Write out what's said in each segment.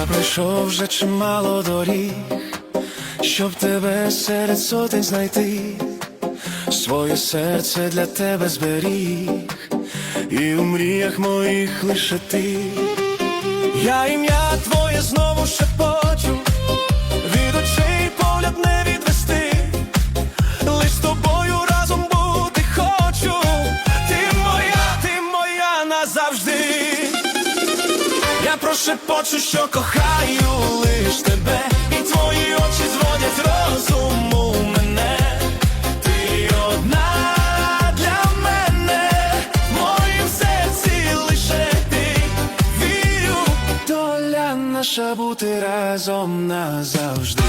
Я пройшов вже чимало доріг, щоб тебе серед сотень знайти, своє серце для тебе зберіг, і в мріях моїх лише ти. Я ім'я твоє знову шепочу, від очей погляд не відвести, лиш з тобою разом бути хочу. Ти моя, ти моя назавжди. Я прошепочу, що кохаю лиш тебе, і твої очі зводять розум у мене. Ти одна для мене, в серці лише ти вірю, доля наша бути разом назавжди.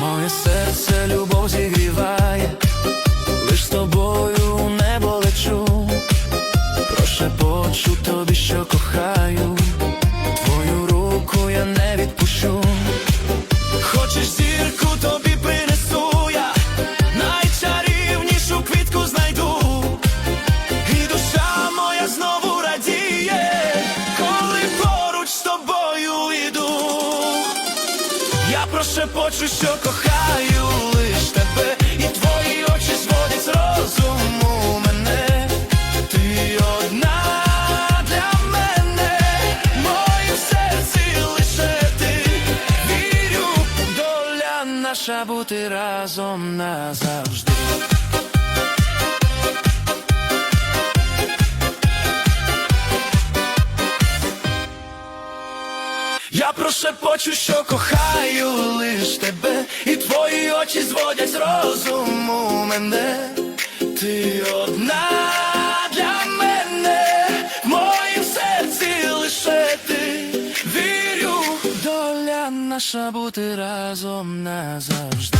Моє серце любов зігріває, кохаю, твою руку я не відпущу. Хочеш зірку тобі принесу я, найчарівнішу квітку знайду, і душа моя знову радіє, коли поруч з тобою йду. Я прошепочу, що кохаю наша бути разом назавжди. Я прошепочу, що кохаю лиш тебе, і твої очі зводять розум у мене. Ти одна наша бути разом назавжди.